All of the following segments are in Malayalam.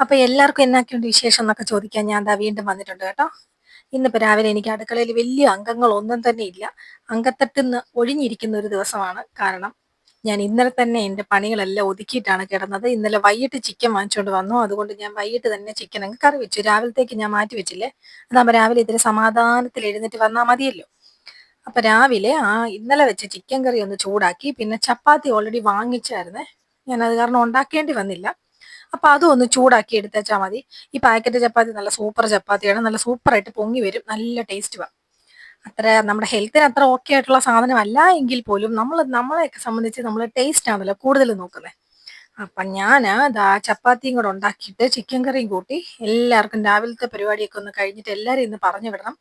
അപ്പൊ എല്ലാവർക്കും എന്നാക്കിയുണ്ട് വിശേഷം എന്നൊക്കെ ചോദിക്കാൻ ഞാൻ ദാ വീണ്ടും വന്നിട്ടുണ്ട് കേട്ടോ. ഇന്നിപ്പോൾ രാവിലെ എനിക്ക് അടുക്കളയിൽ വലിയ അംഗങ്ങളൊന്നും തന്നെ ഇല്ല. അങ്കത്തട്ടിന്ന് ഒഴിഞ്ഞിരിക്കുന്ന ഒരു ദിവസമാണ്. കാരണം ഞാൻ ഇന്നലെ തന്നെ എന്റെ പണികളെല്ലാം ഒതുക്കിയിട്ടാണ് കിടന്നത്. ഇന്നലെ വൈകിട്ട് ചിക്കൻ വാങ്ങിച്ചുകൊണ്ട് വന്നു. അതുകൊണ്ട് ഞാൻ വൈകിട്ട് തന്നെ ചിക്കൻ അങ്ങ് കറി വെച്ചു. രാവിലത്തേക്ക് ഞാൻ മാറ്റി വെച്ചില്ലേ? അതാകുമ്പോൾ രാവിലെ ഇതിന് സമാധാനത്തിൽ എഴുന്നേറ്റ് വന്നാൽ മതിയല്ലോ. അപ്പൊ രാവിലെ ആ ഇന്നലെ വെച്ച ചിക്കൻ കറി ഒന്ന് ചൂടാക്കി. പിന്നെ ചപ്പാത്തി ഓൾറെഡി വാങ്ങിച്ചായിരുന്നേ. ഞാൻ അത് കാരണം ഉണ്ടാക്കേണ്ടി വന്നില്ല. അപ്പൊ അതും ഒന്ന് ചൂടാക്കി എടുത്തേച്ചാൽ മതി. ഈ പാക്കറ്റ് ചപ്പാത്തി നല്ല സൂപ്പർ ചപ്പാത്തിയാണ്. നല്ല സൂപ്പറായിട്ട് പൊങ്ങി വരും. നല്ല ടേസ്റ്റ് അത്ര നമ്മുടെ ഹെൽത്തിന് അത്ര ഓക്കെ ആയിട്ടുള്ള സാധനമല്ല എങ്കിൽ പോലും നമ്മൾ നമ്മളെയൊക്കെ സംബന്ധിച്ച് നമ്മൾ ടേസ്റ്റ് ആണല്ലോ കൂടുതൽ നോക്കുന്നത് അപ്പം ഞാൻ ദാ ചപ്പാത്തിയും കൂടെ ഉണ്ടാക്കിയിട്ട് ചിക്കൻ കറിയും കൂട്ടി എല്ലാവർക്കും രാവിലത്തെ പരിപാടിയൊക്കെ ഒന്ന് കഴിഞ്ഞിട്ട് എല്ലാവരും ഇന്ന് പറഞ്ഞു വിടണം.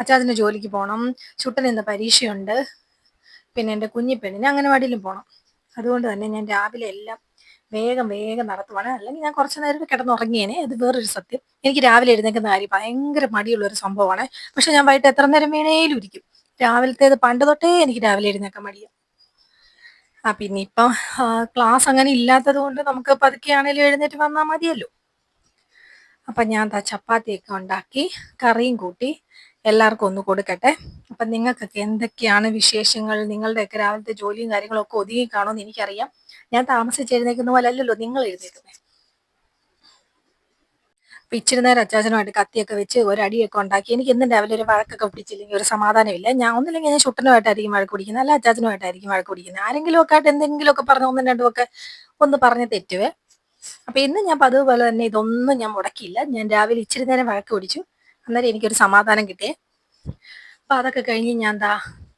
അച്ചാതിന് ജോലിക്ക് പോകണം ചുട്ടന് ഇന്ന് പരീക്ഷയുണ്ട്. പിന്നെ എന്റെ കുഞ്ഞിപ്പെണ്ണിന് അംഗനവാടിയിലും പോകണം അതുകൊണ്ട് തന്നെ ഞാൻ രാവിലെ എല്ലാം വേഗം വേഗം നടത്തുവാണ്. അല്ലെങ്കിൽ ഞാൻ കുറച്ച് നേരം കിടന്നുറങ്ങിയേനെ. അത് വേറൊരു സത്യം. എനിക്ക് രാവിലെ എഴുന്നേക്കുന്ന കാര്യം ഭയങ്കര മടിയുള്ള ഒരു സംഭവമാണ്. പക്ഷെ ഞാൻ വൈകിട്ട് എത്ര നേരം വേണേലും ഇരിക്കും. രാവിലത്തേത് പണ്ട് തൊട്ടേ എനിക്ക് രാവിലെ എഴുന്നേൽക്കാൻ മടിയാണ് ആ പിന്നെ ഇപ്പം ക്ലാസ് അങ്ങനെ ഇല്ലാത്തത് കൊണ്ട് നമുക്ക് പതുക്കെയാണേലും എഴുന്നേറ്റ് വന്നാൽ മതിയല്ലോ. അപ്പൊ ഞാൻ ദാ ചപ്പാത്തിയൊക്കെ ഉണ്ടാക്കി കറിയും കൂട്ടി എല്ലാവർക്കും ഒന്ന് കൊടുക്കട്ടെ. അപ്പം നിങ്ങൾക്കൊക്കെ എന്തൊക്കെയാണ് വിശേഷങ്ങൾ? നിങ്ങളുടെയൊക്കെ രാവിലത്തെ ജോലിയും കാര്യങ്ങളൊക്കെ ഒതുങ്ങി കാണുമെന്ന് എനിക്കറിയാം. ഞാൻ താമസിച്ച് പോലെ അല്ലല്ലോ നിങ്ങൾ എഴുന്നേക്കുന്നത് അപ്പം ഇച്ചിരി നേരം അച്ചാച്ചനുമായിട്ട് കത്തിയൊക്കെ വെച്ച് ഒരടിയൊക്കെ ഉണ്ടാക്കി. എനിക്ക് എന്നും രാവിലെ ഒരു വഴക്കൊക്കെ പിടിച്ചില്ലെങ്കിൽ ഒരു സമാധാനമില്ല ഞാൻ ഒന്നില്ലെങ്കിൽ ഞാൻ ചുട്ടനുമായിട്ടായിരിക്കും വഴക്ക് പിടിക്കുന്നത്. അല്ല അച്ചാച്ചനുമായിട്ടായിരിക്കും വഴക്ക് പിടിക്കുന്നത്. ആരെങ്കിലും ഒക്കെ ആയിട്ട് എന്തെങ്കിലുമൊക്കെ പറഞ്ഞ് ഒന്നും രണ്ടും ഒക്കെ ഒന്ന് പറഞ്ഞ് തെറ്റുവേ. അപ്പം ഇന്ന് ഞാൻ പതുപോലെ തന്നെ ഇതൊന്നും ഞാൻ മുടക്കിയില്ല. ഞാൻ രാവിലെ ഇച്ചിരി നേരം വഴക്ക് പിടിച്ചു. അന്നേരം എനിക്കൊരു സമാധാനം കിട്ടിയേ. അപ്പൊ അതൊക്കെ കഴിഞ്ഞ് ഞാൻ എന്താ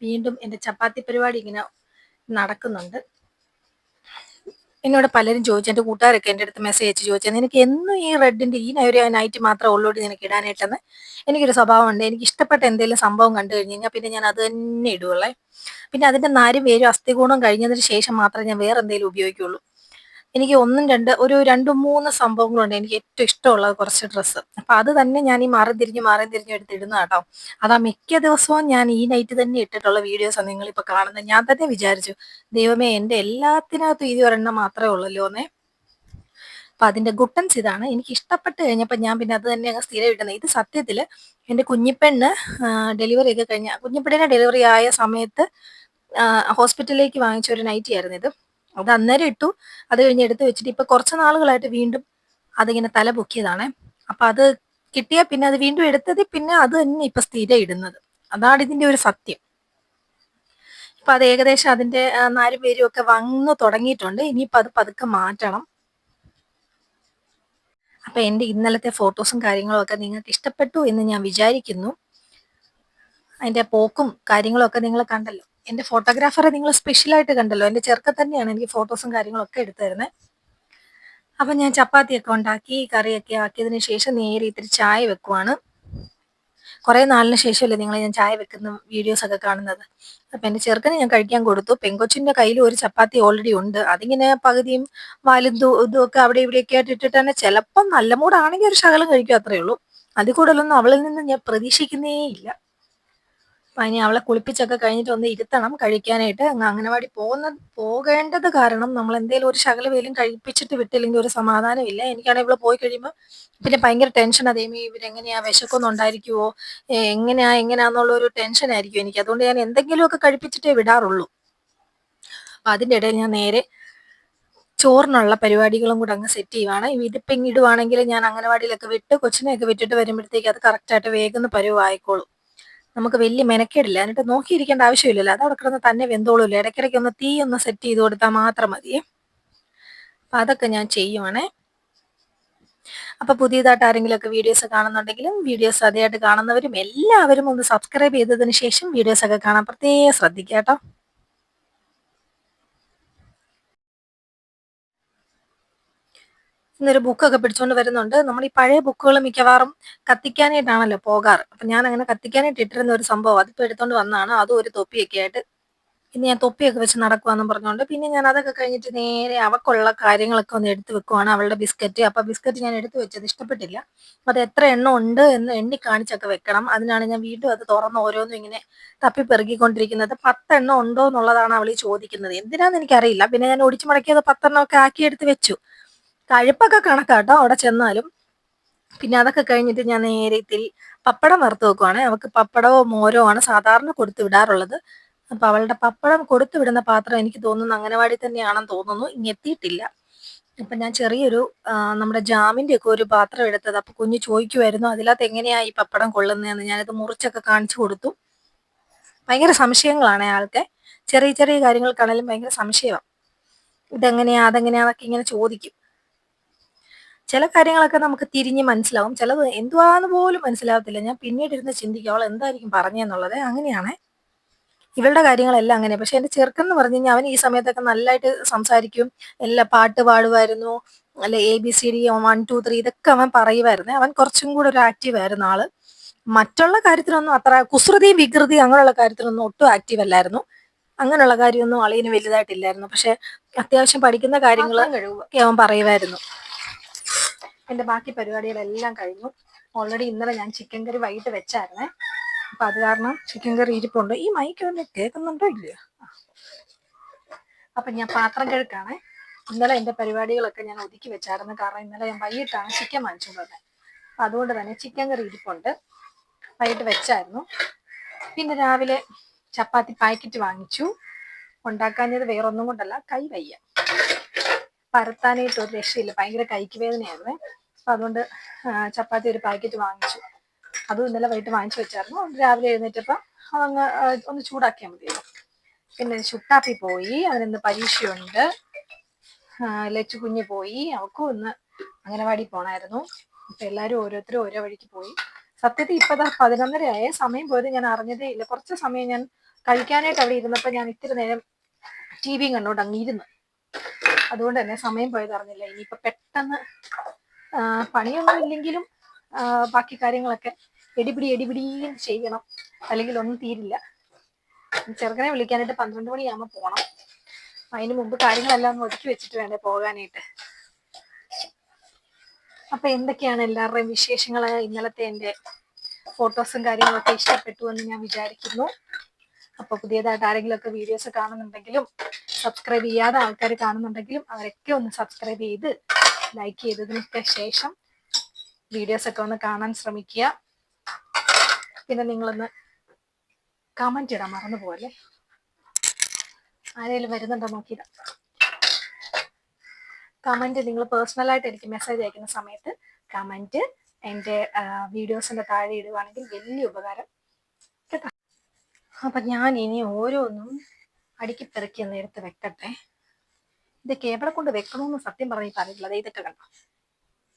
വീണ്ടും എന്റെ ചപ്പാത്തി പരിപാടി ഇങ്ങനെ നടക്കുന്നുണ്ട്. എന്നോട് പലരും ചോദിച്ചു എന്റെ കൂട്ടുകാരൊക്കെ എന്റെ അടുത്ത് മെസ്സേജ് അയച്ച് ചോദിച്ചത് നിനക്ക് എന്നും ഈ റെഡിന്റെ ഈ ഒരു നൈറ്റ് മാത്രമേ ഉള്ളോട്ട് നിനക്ക് ഇടാനായിട്ടെന്ന്? എനിക്കൊരു സ്വഭാവമുണ്ട്. എനിക്ക് ഇഷ്ടപ്പെട്ട എന്തെങ്കിലും സംഭവം കണ്ടു കഴിഞ്ഞു കഴിഞ്ഞാൽ പിന്നെ ഞാൻ അത് തന്നെ ഇടുകയുള്ളേ പിന്നെ അതിന്റെ നാരും വേരും അസ്ഥികൂണം കഴിഞ്ഞതിന് ശേഷം മാത്രമേ ഞാൻ വേറെ എന്തെങ്കിലും ഉപയോഗിക്കുള്ളൂ എനിക്ക് ഒന്നും രണ്ട് ഒരു രണ്ട് മൂന്ന് സംഭവങ്ങളുണ്ട് എനിക്ക് ഏറ്റവും ഇഷ്ടമുള്ളത് കുറച്ച് ഡ്രസ്സ് അപ്പൊ അത് തന്നെ ഞാൻ ഈ മാറി തിരിഞ്ഞ് മാറി തിരിഞ്ഞ് എടുത്തിടുന്ന കേട്ടോ അതാ മിക്ക ദിവസവും ഞാൻ ഈ നൈറ്റ് തന്നെ ഇട്ടിട്ടുള്ള വീഡിയോസ് നിങ്ങൾ ഇപ്പൊ കാണുന്നത് ഞാൻ തന്നെ വിചാരിച്ചു ദൈവമേ എന്റെ എല്ലാത്തിനകത്തും ഇത് ഒരെണ്ണം മാത്രമേ ഉള്ളല്ലോ എന്നേ. അപ്പൊ അതിന്റെ ഗുട്ടൻസ് ഇതാണ്. എനിക്ക് ഇഷ്ടപ്പെട്ട് കഴിഞ്ഞപ്പോൾ ഞാൻ പിന്നെ അത് തന്നെ അങ്ങ് സ്ഥിരം ഇടുന്നത് ഇത് സത്യത്തിൽ എന്റെ കുഞ്ഞിപ്പെണ്ണ് ഡെലിവറി ഒക്കെ കഴിഞ്ഞ കുഞ്ഞിപ്പെണ്ണിനെ ഡെലിവറി ആയ സമയത്ത് ഹോസ്പിറ്റലിലേക്ക് വാങ്ങിച്ച ഒരു നൈറ്റി ആയിരുന്നു ഇത്. അത് അന്നേരം ഇട്ടു. അത് കഴിഞ്ഞ് എടുത്ത് വെച്ചിട്ട് ഇപ്പൊ കുറച്ച് നാളുകളായിട്ട് വീണ്ടും അതിങ്ങനെ തല പൊക്കിയതാണ്. അപ്പൊ അത് കിട്ടിയ പിന്നെ അത് വീണ്ടും എടുത്തത് പിന്നെ അത് തന്നെ ഇപ്പൊ സ്ഥിരം ഇടുന്നത്. അതാണ് ഇതിന്റെ ഒരു സത്യം. ഇപ്പൊ അത് ഏകദേശം അതിന്റെ നാലും പേരും ഒക്കെ വന്നു തുടങ്ങിയിട്ടുണ്ട്. ഇനിയിപ്പോ അത് പതുക്കെ മാറ്റണം. അപ്പൊ എന്റെ ഇന്നലത്തെ ഫോട്ടോസും കാര്യങ്ങളും ഒക്കെ നിങ്ങൾക്ക് ഇഷ്ടപ്പെട്ടു എന്ന് ഞാൻ വിചാരിക്കുന്നു. അതിന്റെ പോക്കും കാര്യങ്ങളും ഒക്കെ നിങ്ങൾ കണ്ടല്ലോ. എന്റെ ഫോട്ടോഗ്രാഫറെ നിങ്ങൾ സ്പെഷ്യലായിട്ട് കണ്ടല്ലോ. എന്റെ ചെറുക്ക തന്നെയാണ് എനിക്ക് ഫോട്ടോസും കാര്യങ്ങളൊക്കെ എടുത്തു തരുന്നത് അപ്പൊ ഞാൻ ചപ്പാത്തിയൊക്കെ ഉണ്ടാക്കി കറിയൊക്കെ ആക്കിയതിന് ശേഷം നേരെ ഇത്തിരി ചായ വെക്കുവാണ്. കുറെ നാളിന് ശേഷമല്ലേ നിങ്ങൾ ഞാൻ ചായ വെക്കുന്ന വീഡിയോസ് ഒക്കെ കാണുന്നത്. അപ്പൊ എന്റെ ചെറുക്കന് ഞാൻ കഴിക്കാൻ കൊടുത്തു. പെങ്കൊച്ചിന്റെ കയ്യിൽ ഒരു ചപ്പാത്തി ഓൾറെഡി ഉണ്ട്. അതിങ്ങനെ പകുതിയും വാലും ഇതും ഒക്കെ അവിടെ ഇവിടെയൊക്കെ ആയിട്ട് ഇട്ടിട്ട് തന്നെ ചിലപ്പം നല്ല മൂടാണെങ്കിൽ ഒരു ശകലം കഴിക്കും അത്രേ ഉള്ളൂ. അതിൽ കൂടുതലൊന്നും അവളിൽ നിന്ന് ഞാൻ പ്രതീക്ഷിക്കുന്നേ ഇല്ല. ഇനി അവളെ കുളിപ്പിച്ചൊക്കെ കഴിഞ്ഞിട്ട് ഒന്ന് ഇരുത്തണം കഴിക്കാനായിട്ട്. അംഗനവാടി പോകുന്ന പോകേണ്ടത് കാരണം നമ്മൾ എന്തെങ്കിലും ഒരു ശകല വേലും കഴിപ്പിച്ചിട്ട് വിട്ടില്ലെങ്കിൽ ഒരു സമാധാനമില്ല എനിക്കാണെങ്കിൽ ഇവിടെ പോയി കഴിയുമ്പോൾ പിന്നെ ഭയങ്കര ടെൻഷൻ അതേമി ഇവരെങ്ങനെയാ വിശക്കൊന്നും ഉണ്ടായിരിക്കുവോ? എങ്ങനെയാ എങ്ങനെയാന്നുള്ള ഒരു ടെൻഷൻ ആയിരിക്കും എനിക്ക്. അതുകൊണ്ട് ഞാൻ എന്തെങ്കിലുമൊക്കെ കഴിപ്പിച്ചിട്ടേ വിടാറുള്ളൂ. അപ്പൊ അതിന്റെ ഇടയിൽ ഞാൻ നേരെ ചോറിനുള്ള പരിപാടികളും കൂടെ അങ്ങ് സെറ്റ് ചെയ്യുവാണ്. ഇതിപ്പം ഇടുവാണെങ്കിൽ ഞാൻ അംഗനവാടിയിലൊക്കെ വിട്ട് കൊച്ചിനെയൊക്കെ വിട്ടിട്ട് വരുമ്പോഴത്തേക്ക് അത് കറക്റ്റായിട്ട് വേഗം പരുവായിക്കോളും. നമുക്ക് വലിയ മെനക്കേടില്ല. എന്നിട്ട് നോക്കിയിരിക്കേണ്ട ആവശ്യമില്ലല്ലോ. അത് അവിടെ കിടന്ന് തന്നെ വെന്തോളൂല്ലോ? ഇടയ്ക്കിടയ്ക്ക് ഒന്ന് തീ ഒന്ന് സെറ്റ് ചെയ്ത് കൊടുത്താൽ മാത്രം മതിയേ അപ്പം അതൊക്കെ ഞാൻ ചെയ്യുവാണേ. അപ്പൊ പുതിയതായിട്ട് ആരെങ്കിലും ഒക്കെ വീഡിയോസ് കാണുന്നുണ്ടെങ്കിലും വീഡിയോസ് ആദ്യമായിട്ട് കാണുന്നവരും എല്ലാവരും ഒന്ന് സബ്സ്ക്രൈബ് ചെയ്തതിന് ശേഷം വീഡിയോസ് ഒക്കെ കാണാൻ പ്രത്യേകം ശ്രദ്ധിക്കുക കേട്ടോ. ഇന്നൊരു ബുക്കൊക്കെ പിടിച്ചുകൊണ്ട് വരുന്നുണ്ട്. നമ്മൾ ഈ പഴയ ബുക്കുകൾ മിക്കവാറും കത്തിക്കാനായിട്ടാണല്ലോ പോകാറ്. അപ്പൊ ഞാൻ അങ്ങനെ കത്തിക്കാനായിട്ട് ഇട്ടിരുന്ന ഒരു സംഭവം അതിപ്പോ എടുത്തോണ്ട് വന്നാണ് അതും ഒരു തൊപ്പിയൊക്കെ ആയിട്ട് ഇന്ന് ഞാൻ തൊപ്പിയൊക്കെ വെച്ച് നടക്കുവാന്ന് പറഞ്ഞുകൊണ്ട് പിന്നെ ഞാൻ അതൊക്കെ കഴിഞ്ഞിട്ട് നേരെ അവക്കുള്ള കാര്യങ്ങളൊക്കെ ഒന്ന് എടുത്തു വെക്കുവാണ് അവളുടെ ബിസ്ക്കറ്റ്. അപ്പൊ ബിസ്ക്കറ്റ് ഞാൻ എടുത്തു വെച്ചത് ഇഷ്ടപ്പെട്ടില്ല. അത് എത്ര എണ്ണം ഉണ്ട് എന്ന് എണ്ണി കാണിച്ചൊക്കെ വെക്കണം. അതിനാണ് ഞാൻ വീണ്ടും അത് തുറന്ന് ഓരോന്നും ഇങ്ങനെ തപ്പി പെറുകിക്കൊണ്ടിരിക്കുന്നത് പത്തെണ്ണം ഉണ്ടോ എന്നുള്ളതാണ് അവൾ ചോദിക്കുന്നത്. എന്തിനാന്ന് എനിക്കറിയില്ല. പിന്നെ ഞാൻ ഒടിച്ചു മടക്കിയത് പത്തെണ്ണം ഒക്കെ ആക്കി എടുത്ത് വെച്ചു. കഴുപ്പൊക്കെ കണക്കാട്ടോ അവിടെ ചെന്നാലും. പിന്നെ അതൊക്കെ കഴിഞ്ഞിട്ട് ഞാൻ നേരെ ഇതിൽ പപ്പടം വറുത്ത് വെക്കുവാണ്. അവൾക്ക് പപ്പടമോ മോരോ ആണ് സാധാരണ കൊടുത്തു വിടാറുള്ളത്. അപ്പൊ അവളുടെ പപ്പടം കൊടുത്തു വിടുന്ന പാത്രം എനിക്ക് തോന്നുന്നു അംഗനവാടി തന്നെയാണെന്ന് തോന്നുന്നു. ഇനി എത്തിയിട്ടില്ല. അപ്പൊ ഞാൻ ചെറിയൊരു നമ്മുടെ ജാമിന്റെ ഒക്കെ ഒരു പാത്രം എടുത്തത്. അപ്പൊ കുഞ്ഞ് ചോദിക്കുമായിരുന്നു അതിനകത്ത് എങ്ങനെയാ ഈ പപ്പടം കൊള്ളുന്നതെന്ന് ഞാനത് മുറിച്ചൊക്കെ കാണിച്ചു കൊടുത്തു. ഭയങ്കര സംശയങ്ങളാണ് അയാൾക്ക് ചെറിയ ചെറിയ കാര്യങ്ങൾ കാര്യങ്ങൾക്കാണെങ്കിലും ഭയങ്കര സംശയമാണ് ഇതെങ്ങനെയാ? അതെങ്ങനെയാന്നൊക്കെ ഇങ്ങനെ ചോദിക്കും. ചില കാര്യങ്ങളൊക്കെ നമുക്ക് തിരിഞ്ഞ് മനസ്സിലാവും. ചിലത് എന്തുവാന്ന് പോലും മനസ്സിലാവത്തില്ല. ഞാൻ പിന്നീട് ഇരുന്ന് ചിന്തിക്കുക അവൾ എന്തായിരിക്കും പറഞ്ഞെന്നുള്ളത്? അങ്ങനെയാണ് ഇവളുടെ കാര്യങ്ങളെല്ലാം അങ്ങനെ. പക്ഷെ എന്റെ ചെറുക്കൻ എന്ന് പറഞ്ഞു കഴിഞ്ഞാൽ അവൻ ഈ സമയത്തൊക്കെ നല്ലതായിട്ട് സംസാരിക്കും. എല്ലാ പാട്ട് പാടുമായിരുന്നു. അല്ല A B C D one two three ഇതൊക്കെ അവൻ പറയുമായിരുന്നു. അവൻ കുറച്ചും കൂടെ ഒരു ആക്റ്റീവ് ആയിരുന്നു ആൾ. മറ്റുള്ള കാര്യത്തിനൊന്നും അത്ര കുസൃതി വികൃതി അങ്ങനെയുള്ള കാര്യത്തിനൊന്നും ഒട്ടും ആക്റ്റീവ് അല്ലായിരുന്നു. അങ്ങനെയുള്ള കാര്യമൊന്നും അളിയന് വലുതായിട്ടില്ലായിരുന്നു. പക്ഷെ അത്യാവശ്യം പഠിക്കുന്ന കാര്യങ്ങൾ അവൻ പറയുമായിരുന്നു. എന്റെ ബാക്കി പരിപാടികളെല്ലാം കഴിഞ്ഞു. ഓൾറെഡി ഇന്നലെ ഞാൻ ചിക്കൻ കറി വൈകിട്ട് വെച്ചായിരുന്നേ. അപ്പൊ അത് കാരണം ചിക്കൻ കറി ഇരിപ്പുണ്ട്. ഈ മൈക്ക് ഒന്ന് കേൾക്കുന്നുണ്ടോ ഇല്ലയോ? ആ. അപ്പൊ ഞാൻ പാത്രം കഴുക്കാണ്. ഇന്നലെ എന്റെ പരിപാടികളൊക്കെ ഞാൻ ഒതുക്കി വെച്ചായിരുന്നു. കാരണം ഇന്നലെ ഞാൻ വൈകിട്ടാണ് ചിക്കൻ വാങ്ങിച്ചുകൊണ്ടത് അപ്പൊ അതുകൊണ്ട് തന്നെ ചിക്കൻ കറി ഇരിപ്പുണ്ട്. വൈകിട്ട് വെച്ചായിരുന്നു. പിന്നെ രാവിലെ ചപ്പാത്തി പാക്കറ്റ് വാങ്ങിച്ചു. ഉണ്ടാക്കാഞ്ഞത് വേറൊന്നും കൊണ്ടല്ല കൈ വയ്യ. പരത്താനായിട്ട് ഒരു രക്ഷയില്ല. ഭയങ്കര കൈക്ക് വേദനയായിരുന്നു അപ്പൊ അതുകൊണ്ട് ചപ്പാത്തി ഒരു പാക്കറ്റ് വാങ്ങിച്ചു. അതും ഇന്നലെ വൈകിട്ട് വാങ്ങിച്ചു വെച്ചായിരുന്നു. രാവിലെ എഴുന്നേറ്റപ്പം അതങ്ങ് ഒന്ന് ചൂടാക്കിയാൽ മതിയല്ലോ. പിന്നെ ചുട്ടാപ്പി പോയി. അവനിന്ന് പരീക്ഷയുണ്ട്. ലച്ചു കുഞ്ഞ് പോയി. അവക്കും ഇന്ന് അംഗനവാടി പോണായിരുന്നു. അപ്പം എല്ലാരും ഓരോരുത്തരും ഓരോ വഴിക്ക് പോയി. സത്യത്തിൽ ഇപ്പതാ പതിനൊന്നരയായ. സമയം പോയത് ഞാൻ അറിഞ്ഞതേ ഇല്ല. കുറച്ച് സമയം ഞാൻ കഴിക്കാനായിട്ട് അവിടെ ഇരുന്നപ്പോ ഞാൻ ഇത്തിരി നേരം ടി വിയും കണ്ടോണ്ട് അങ്ങ് ഇരുന്നു. അതുകൊണ്ട് തന്നെ സമയം പോയത് അറിഞ്ഞില്ല. ഇനിയിപ്പോ പെട്ടെന്ന് പണിയൊന്നും ഇല്ലെങ്കിലും ബാക്കി കാര്യങ്ങളൊക്കെ എടിപിടി എടിപിടിയും ചെയ്യണം. അല്ലെങ്കിൽ ഒന്നും തീരില്ല. ചെറുക്കനെ വിളിക്കാനായിട്ട് പന്ത്രണ്ട് മണിയാകുമ്പോൾ പോകണം അതിന് മുമ്പ് കാര്യങ്ങളെല്ലാം ഒന്ന് ഒതുക്കി വെച്ചിട്ട് വേണ്ടേ പോകാനായിട്ട്. അപ്പൊ എന്തൊക്കെയാണ് എല്ലാവരുടെയും വിശേഷങ്ങൾ? ഇന്നലത്തെ എന്റെ ഫോട്ടോസും കാര്യങ്ങളൊക്കെ ഇഷ്ടപ്പെട്ടു എന്ന് ഞാൻ വിചാരിക്കുന്നു. അപ്പൊ പുതിയതായിട്ട് ആരെങ്കിലും ഒക്കെ വീഡിയോസ് കാണുന്നുണ്ടെങ്കിലും സബ്സ്ക്രൈബ് ചെയ്യാതെ ആൾക്കാർ കാണുന്നുണ്ടെങ്കിലും അവരൊക്കെ ഒന്ന് സബ്സ്ക്രൈബ് ചെയ്ത് ലൈക്ക് ചെയ്തതിനൊക്കെ ശേഷം വീഡിയോസ് ഒക്കെ ഒന്ന് കാണാൻ ശ്രമിക്കുക. പിന്നെ നിങ്ങളൊന്ന് കമന്റ് ഇടാൻ മറന്നു പോലെ ആരെങ്കിലും വരുന്നുണ്ടോ നോക്കിയിടാം കമന്റ് നിങ്ങൾ പേഴ്സണലായിട്ട് എനിക്ക് മെസ്സേജ് അയക്കുന്ന സമയത്ത് കമന്റ് എന്റെ വീഡിയോസിന്റെ താഴെ ഇടുകയാണെങ്കിൽ വലിയ ഉപകാരം. കേട്ടോ. അപ്പൊ ഞാൻ ഇനി ഓരോന്നും അടുക്കി പെറുക്കി നേരത്തെ വെക്കട്ടെ. ഇത് എവിടെ കൊണ്ട് വെക്കണമെന്ന് സത്യം പറഞ്ഞ് പറഞ്ഞിട്ടില്ല. അതെ ഇതൊക്കെ കണ്ടോ?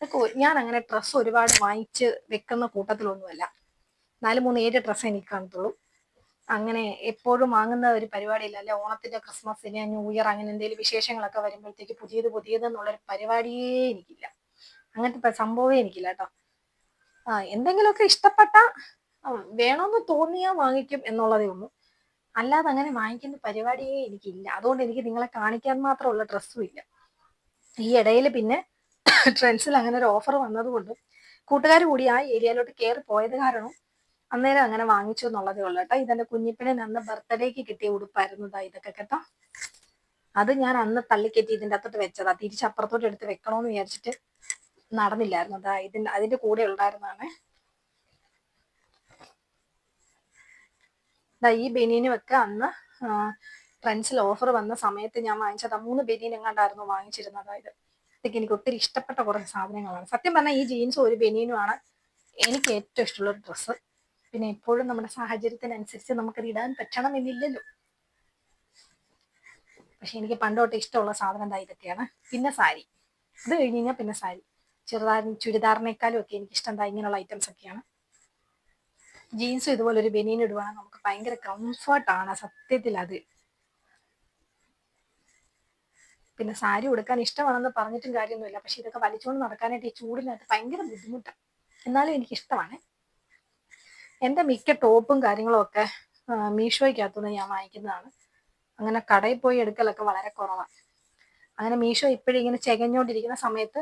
ഇതൊക്കെ ഞാൻ അങ്ങനെ ഡ്രസ്സ് ഒരുപാട് വാങ്ങിച്ച് വെക്കുന്ന കൂട്ടത്തിലൊന്നുമല്ല. നാല് മൂന്ന് ഏഴ് ഡ്രസ്സ് എനിക്ക് കാണത്തുള്ളൂ. അങ്ങനെ എപ്പോഴും വാങ്ങുന്ന ഒരു പരിപാടിയില്ല. അല്ലെ ഓണത്തിന്റെ ക്രിസ്മസിന് ന്യൂ ഇയർ അങ്ങനെ എന്തെങ്കിലും വിശേഷങ്ങളൊക്കെ വരുമ്പോഴത്തേക്ക് പുതിയത് പുതിയത് എന്നുള്ളൊരു പരിപാടിയേ എനിക്കില്ല. അങ്ങനത്തെ സംഭവമേ എനിക്കില്ല കേട്ടോ. ആ എന്തെങ്കിലുമൊക്കെ ഇഷ്ടപ്പെട്ട വേണമെന്ന് തോന്നിയാൽ വാങ്ങിക്കും എന്നുള്ളതേ ഉള്ളൂ. അല്ലാതെ അങ്ങനെ വാങ്ങിക്കുന്ന പരിപാടിയേ എനിക്കില്ല. അതുകൊണ്ട് എനിക്ക് നിങ്ങളെ കാണിക്കാൻ മാത്രമുള്ള ഡ്രസ്സും ഇല്ല. ഈ ഇടയിൽ പിന്നെ ട്രെൻഡ്സിൽ അങ്ങനെ ഒരു ഓഫർ വന്നതുകൊണ്ട് കൂട്ടുകാർ കൂടി ആ ഏരിയയിലോട്ട് കയറി പോയത് കാരണം അന്നേരം അങ്ങനെ വാങ്ങിച്ചു എന്നുള്ളതേ ഉള്ളൂ കേട്ടോ. ഇതെന്റെ കുഞ്ഞിപ്പിനെ അന്ന് ബർത്ത്ഡേക്ക് കിട്ടിയ ഉടുപ്പായിരുന്നതാ ഇതൊക്കെ കേട്ടോ. അത് ഞാൻ അന്ന് തള്ളിക്കറ്റി ഇതിന്റെ അകത്തോട്ട് വെച്ചതാ. തിരിച്ചപ്പുറത്തോട്ട് എടുത്ത് വെക്കണോന്ന് വിചാരിച്ചിട്ട് നടന്നില്ലായിരുന്നു. അതാ ഇതിന്റെ അതിന്റെ കൂടെ ഉണ്ടായിരുന്നതാണ് ഈ ബനിയനും ഒക്കെ അന്ന് ട്രെൻഡ്സിൽ ഓഫർ വന്ന സമയത്ത് ഞാൻ വാങ്ങിച്ചതാ. മൂന്ന് ബനീൻ എങ്ങാണ്ടായിരുന്നു വാങ്ങിച്ചിരുന്നത് അതായത് അതൊക്കെ എനിക്ക് ഒത്തിരി ഇഷ്ടപ്പെട്ട കുറച്ച് സാധനങ്ങളാണ്. സത്യം പറഞ്ഞാൽ ഈ ജീൻസും ഒരു ബനിയനുമാണ് എനിക്ക് ഏറ്റവും ഇഷ്ടമുള്ള ഒരു ഡ്രസ്സ് പിന്നെ എപ്പോഴും നമ്മുടെ സാഹചര്യത്തിനനുസരിച്ച് നമുക്കത് ഇടാൻ പറ്റണമെന്നില്ലല്ലോ. പക്ഷെ എനിക്ക് പണ്ടോട്ട് ഇഷ്ടമുള്ള സാധനം എന്താ ഇതൊക്കെയാണ്. പിന്നെ സാരി. ഇത് കഴിഞ്ഞ് കഴിഞ്ഞാൽ പിന്നെ സാരി. ചെറുതാർ ചുരിദാറിനേക്കാളും ഒക്കെ എനിക്ക് ഇഷ്ടം എന്താ ഇങ്ങനെയുള്ള ഐറ്റംസ് ഒക്കെയാണ്. ജീൻസും ഇതുപോലെ ഒരു ബനിയൻ ഇടുവാണെങ്കിൽ നമുക്ക് ഭയങ്കര ആണ് സത്യത്തിൽ അത്. പിന്നെ സാരി ഉടുക്കാൻ ഇഷ്ടമാണെന്ന് പറഞ്ഞിട്ടും കാര്യമൊന്നുമില്ല. പക്ഷെ ഇതൊക്കെ വലിച്ചുകൊണ്ട് നടക്കാനായിട്ട് ഈ ചൂടിനകത്ത് ഭയങ്കര ബുദ്ധിമുട്ടാണ് എന്നാലും എനിക്ക് ഇഷ്ടമാണ് എന്റെ മിക്ക ടോപ്പും കാര്യങ്ങളും ഒക്കെ മീഷോയ്ക്കകത്തുനിന്ന് ഞാൻ വാങ്ങിക്കുന്നതാണ്. അങ്ങനെ കടയിൽ പോയി എടുക്കലൊക്കെ വളരെ കുറവാണ് അങ്ങനെ മീഷോ ഇപ്പോഴും ഇങ്ങനെ ചെകഞ്ഞോണ്ടിരിക്കുന്ന സമയത്ത്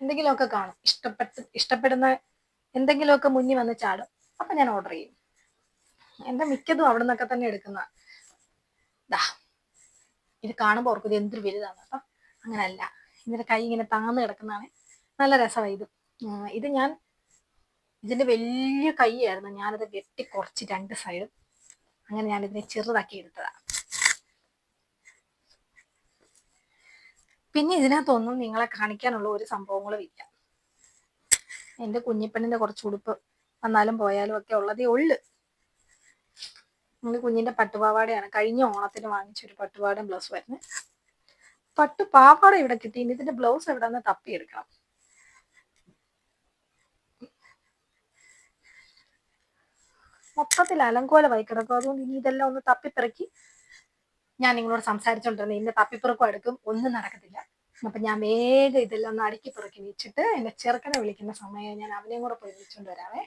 എന്തെങ്കിലുമൊക്കെ കാണും. ഇഷ്ടപ്പെട്ട് ഇഷ്ടപ്പെടുന്ന എന്തെങ്കിലുമൊക്കെ മുന്നിൽ വന്ന് ചാടും. അപ്പൊ ഞാൻ ഓർഡർ ചെയ്യും. എന്റെ മിക്കതും അവിടെ നിന്നൊക്കെ തന്നെ എടുക്കുന്ന ദാ ഇത് കാണുമ്പോൾ ഓർക്കും ഇത് എന്തൊരു വലുതാണ് അപ്പൊ അങ്ങനല്ല. ഇതിന്റെ കൈ ഇങ്ങനെ താന്ന് കിടക്കുന്നതാണ്. നല്ല രസമാണ് ഇത്. ഇത് ഞാൻ ഇതിന്റെ വലിയ കൈയായിരുന്നു. ഞാനത് വെട്ടി കുറച്ച് രണ്ട് സൈഡും അങ്ങനെ ഞാൻ ഇതിനെ ചെറുതാക്കി എടുത്തതാണ് പിന്നെ ഇതിനകത്തൊന്നും നിങ്ങളെ കാണിക്കാനുള്ള ഒരു സംഭവങ്ങളും ഇല്ല. എന്റെ കുഞ്ഞിപ്പെണ്ണിന്റെ കുറച്ച് ഉടുപ്പ് വന്നാലും പോയാലും ഒക്കെ ഉള്ളതേ ഉള്ളു. നമ്മൾ കുഞ്ഞിന്റെ പട്ടുപാവാടയാണ്. കഴിഞ്ഞ ഓണത്തിന് വാങ്ങിച്ചൊരു പട്ടുപാവാടയും ബ്ലൗസ് വരുന്നത് പട്ടുപാവാട ഇവിടെ കിട്ടി? ഇനി ഇതിന്റെ ബ്ലൗസ് എവിടെ നിന്ന് തപ്പിയെടുക്കണം. മൊത്തത്തിൽ അലങ്കോലമായി കിടക്കും. അതുകൊണ്ട് ഇനി ഇതെല്ലാം ഒന്ന് തപ്പിപ്പിറക്കി ഞാൻ നിങ്ങളോട് സംസാരിച്ചോണ്ടിരുന്നത് ഇന്ന് തപ്പിപ്പിറക്കും എടുക്കും ഒന്നും നടക്കത്തില്ല. അപ്പൊ ഞാൻ വേഗം ഇതെല്ലാം ഒന്ന് അടുക്കി പിറക്കി വെച്ചിട്ട് എന്റെ ചെറുക്കനെ വിളിക്കുന്ന സമയം ഞാൻ അവനെയും കൂടെ പോയി വിളിച്ചോണ്ട് വരാവേ.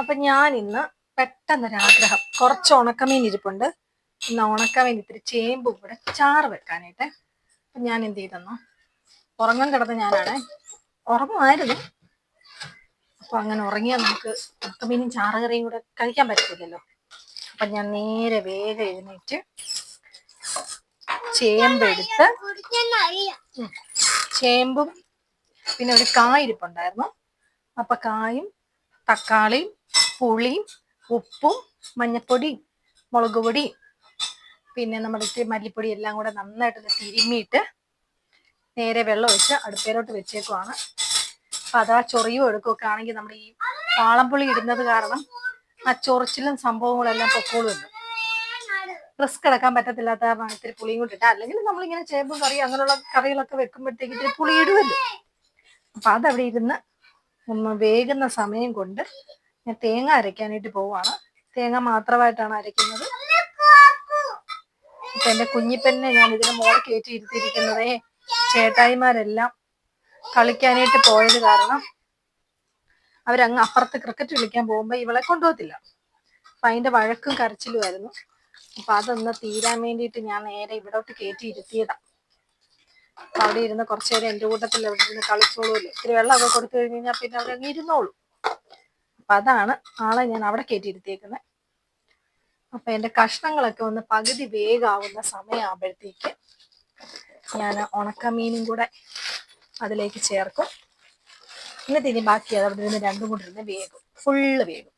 അപ്പൊ ഞാൻ ഇന്ന് പെട്ടെന്നൊരാഗ്രഹം. കുറച്ച് ഉണക്കമീൻ ഇരിപ്പുണ്ട്. ഇന്ന് ഉണക്കമീൻ ഇത്തിരി ചേമ്പും കൂടെ ചാറ് വെക്കാനായിട്ട്. അപ്പൊ ഞാൻ എന്ത് ചെയ്തെന്നോ? ഉറങ്ങാൻ കിടന്ന് ഞാനാണ്. ഉറങ്ങുമായിരുന്നു. അപ്പൊ അങ്ങനെ ഉറങ്ങിയാൽ നമുക്ക് ഉണക്കമീനും ചാറുകറിയും കൂടെ കഴിക്കാൻ പറ്റില്ലല്ലോ അപ്പൊ ഞാൻ നേരെ വേഗം എഴുന്നേറ്റ് ചേമ്പെടുത്ത് ചേമ്പും പിന്നെ ഒരു കായിരിപ്പുണ്ടായിരുന്നു അപ്പൊ കായും തക്കാളിയും പുളിയും ഉപ്പും മഞ്ഞപ്പൊടിയും മുളക് പൊടിയും പിന്നെ നമ്മുടെ മല്ലിപ്പൊടി എല്ലാം കൂടെ നന്നായിട്ട് തിരുമ്മിയിട്ട് നേരെ വെള്ളം ഒഴിച്ച് അടുപ്പയിലോട്ട് വെച്ചേക്കുവാണ്. അപ്പൊ അഥവാ ചൊറിയും എടുക്കുകയൊക്കെ ആണെങ്കിൽ നമ്മുടെ ഈ വാളംപുളി ഇടുന്നത് കാരണം ആ ചൊറിച്ചിലും സംഭവങ്ങളെല്ലാം പൊക്കോളുമല്ലോ. റിസ്ക് എടുക്കാൻ പറ്റത്തില്ലാത്ത ഇത്തിരി പുളിയും കൂടി ഇട്ടാ അല്ലെങ്കിൽ നമ്മളിങ്ങനെ ചേമ്പും കറി അങ്ങനെയുള്ള കറികളൊക്കെ വെക്കുമ്പോഴത്തേക്ക് ഇത്തിരി പുളി ഇടുമല്ലോ. അപ്പൊ അതവിടെ ഇരുന്ന് വേകുന്ന സമയം കൊണ്ട് ഞാൻ തേങ്ങ അരയ്ക്കാനായിട്ട് പോവാണ്. തേങ്ങ മാത്രമായിട്ടാണ് അരയ്ക്കുന്നത്. എന്റെ കുഞ്ഞിപ്പന്നെ ഞാൻ ഇതിന് മോൾ കയറ്റി ഇരുത്തിയിരിക്കുന്നതേ. ചേട്ടായിമാരെല്ലാം കളിക്കാനായിട്ട് പോയത് കാരണം അവരങ്ങ് അപ്പുറത്ത് ക്രിക്കറ്റ് കളിക്കാൻ പോകുമ്പോ ഇവളെ കൊണ്ടുപോകത്തില്ല. അപ്പൊ അതിന്റെ വഴക്കും കരച്ചിലുമായിരുന്നു അപ്പൊ അതൊന്ന് തീരാൻ വേണ്ടിയിട്ട് ഞാൻ നേരെ ഇവിടോട്ട് കയറ്റി ഇരുത്തിയതാ. അപ്പൊ അവിടെ ഇരുന്ന് കുറച്ചു എന്റെ കൂട്ടത്തിൽ അവിടെ ഇരുന്ന് കളിച്ചോളൂല്ലോ ഇത്തിരി വെള്ളമൊക്കെ കൊടുത്തു കഴിഞ്ഞ് കഴിഞ്ഞാൽ പിന്നെ അവരങ്ങ് ഇരുന്നോളൂ. അപ്പൊ അതാണ് ആളെ ഞാൻ അവിടെ കയറ്റിയിരുത്തിയേക്കുന്നത് അപ്പൊ എന്റെ കഷ്ണങ്ങളൊക്കെ ഒന്ന് പകുതി വേഗാവുന്ന സമയമാകുമ്പോഴത്തേക്ക് ഞാൻ ഉണക്കമീനും കൂടെ അതിലേക്ക് ചേർക്കും. എന്നിട്ട് ഇനി ബാക്കി അത് അവിടെ നിന്ന് രണ്ടും കൂടി ഇരുന്ന് വേഗം ഫുള്ള് വേഗം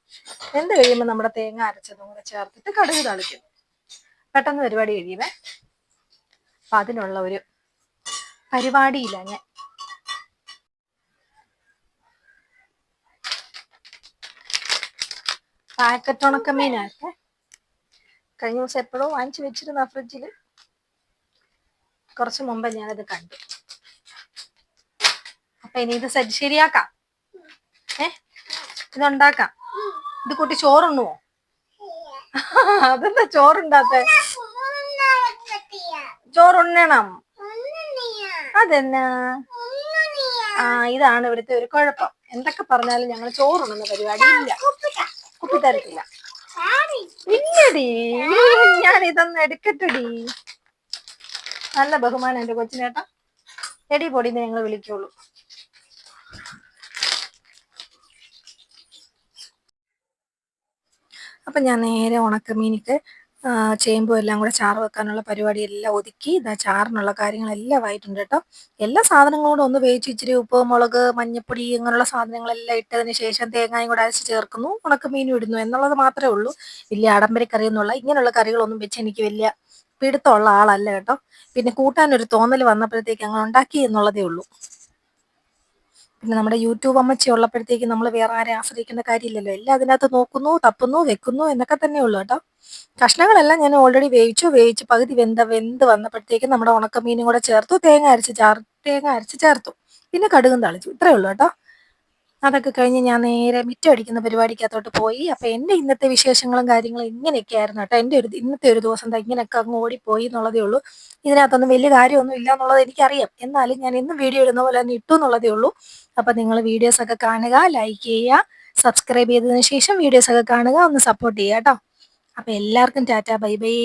എന്ത് കഴിയുമ്പോൾ നമ്മുടെ തേങ്ങ അരച്ചതും കൂടെ ചേർത്തിട്ട് കടുക് തളിക്കും. പെട്ടെന്ന് പരിപാടി കഴിയുമേ അപ്പൊ അതിനുള്ള ഒരു പരിപാടിയില്ല ഞാൻ. പാക്കറ്റ് ഉണക്കമീനായിട്ട് കഴിഞ്ഞ ദിവസം എപ്പോഴോ വാങ്ങിച്ചു വെച്ചിരുന്ന ഫ്രിഡ്ജിൽ കുറച്ച് മുമ്പ് ഞാനത് കണ്ടു. അപ്പൊ ഇനി ഇത് സെറ്റ് ശരിയാക്കാം. ഏ? ഇതുണ്ടാക്കാം. ഇത് കൂട്ടി ചോറുണ്ണുവോ? അതെന്താ ചോറുണ്ടാത്ത? ചോറുണ്ണണം. അതെന്നാ? ആ ഇതാണ് ഇവിടുത്തെ ഒരു കുഴപ്പം. എന്തൊക്കെ പറഞ്ഞാലും ഞങ്ങൾ ചോറുണ്ണുന്ന പരിപാടി ഇല്ല കുപ്പി തരത്തില്ല. ഇല്ലടി ഞാൻ ഇതൊന്നും എടുക്കട്ടെടി. നല്ല ബഹുമാനം എന്റെ കൊച്ചിനേട്ടാ. എടി പൊടിന്ന് ഞങ്ങൾ വിളിക്കുള്ളൂ. അപ്പൊ ഞാൻ നേരെ ഉണക്കമീനിക്ക് ചേമ്പും എല്ലാം കൂടെ ചാറ് വെക്കാനുള്ള പരിപാടി എല്ലാം ഒതുക്കി ഇതാ ചാറിനുള്ള കാര്യങ്ങളെല്ലാം ആയിട്ടുണ്ട് കേട്ടോ. എല്ലാ സാധനങ്ങളും ഒന്ന് വേവിച്ച് ഇച്ചിരി ഉപ്പ് മുളക് മഞ്ഞപ്പൊടി ഇങ്ങനെയുള്ള സാധനങ്ങളെല്ലാം ഇട്ടതിന് ശേഷം തേങ്ങയും കൂടെ അരച്ച് ചേർക്കുന്നു. ഉണക്കമീനും ഇടുന്നു എന്നുള്ളത് മാത്രമേ ഉള്ളൂ. വലിയ കറി എന്നുള്ള ഇങ്ങനെയുള്ള കറികളൊന്നും വെച്ച് എനിക്ക് വലിയ പിടുത്തമുള്ള ആളല്ല കേട്ടോ. പിന്നെ കൂട്ടാനൊരു തോന്നൽ വന്നപ്പോഴത്തേക്ക് അങ്ങനെ ഉണ്ടാക്കി എന്നുള്ളതേ ഉള്ളൂ. പിന്നെ നമ്മുടെ യൂട്യൂബ് അമ്മച്ചി ഉള്ളപ്പോഴത്തേക്ക് നമ്മൾ വേറെ ആരെ ആശ്രയിക്കേണ്ട കാര്യമില്ലല്ലോ. എല്ലാം അതിനകത്ത് നോക്കുന്നു തപ്പുന്നു വെക്കുന്നു എന്നൊക്കെ തന്നെ ഉള്ളു കേട്ടോ. കഷ്ണങ്ങളെല്ലാം ഞാൻ ഓൾറെഡി വേവിച്ചു. വേവിച്ച് പകുതി വെന്ത വെന്ത് വന്നപ്പോഴത്തേക്ക് നമ്മുടെ ഉണക്കമീനും കൂടെ ചേർത്തു. തേങ്ങ അരച്ച് ചേർ തേങ്ങ അരച്ച് ചേർത്തു. പിന്നെ കടുകും തളിച്ചു. ഇത്രയേ ഉള്ളൂ കേട്ടോ. അതൊക്കെ കഴിഞ്ഞ് ഞാൻ നേരെ മിറ്റം അടിക്കുന്ന പരിപാടിക്കകത്തോട്ട് പോയി. അപ്പൊ എന്റെ ഇന്നത്തെ വിശേഷങ്ങളും കാര്യങ്ങളും ഇങ്ങനെയൊക്കെ ആയിരുന്നു കേട്ടോ. എന്റെ ഒരു ഇന്നത്തെ ഒരു ദിവസം എന്താ ഇങ്ങനെയൊക്കെ അങ്ങ് ഓടിപ്പോയി എന്നുള്ളതേ ഉള്ളൂ. ഇതിനകത്തൊന്നും വലിയ കാര്യമൊന്നും ഇല്ല എന്നുള്ളത് എനിക്കറിയാം. എന്നാലും ഞാൻ ഇന്നും വീഡിയോ ഇടുന്ന പോലെ തന്നെ ഇട്ടു എന്നുള്ളതേ ഉള്ളൂ. അപ്പൊ നിങ്ങൾ വീഡിയോസ് ഒക്കെ കാണുക ലൈക്ക് ചെയ്യുക സബ്സ്ക്രൈബ് ചെയ്തതിനു ശേഷം വീഡിയോസ് ഒക്കെ കാണുക ഒന്ന് സപ്പോർട്ട് ചെയ്യുക കേട്ടോ. അപ്പൊ എല്ലാവർക്കും ടാറ്റ ബൈ ബൈ.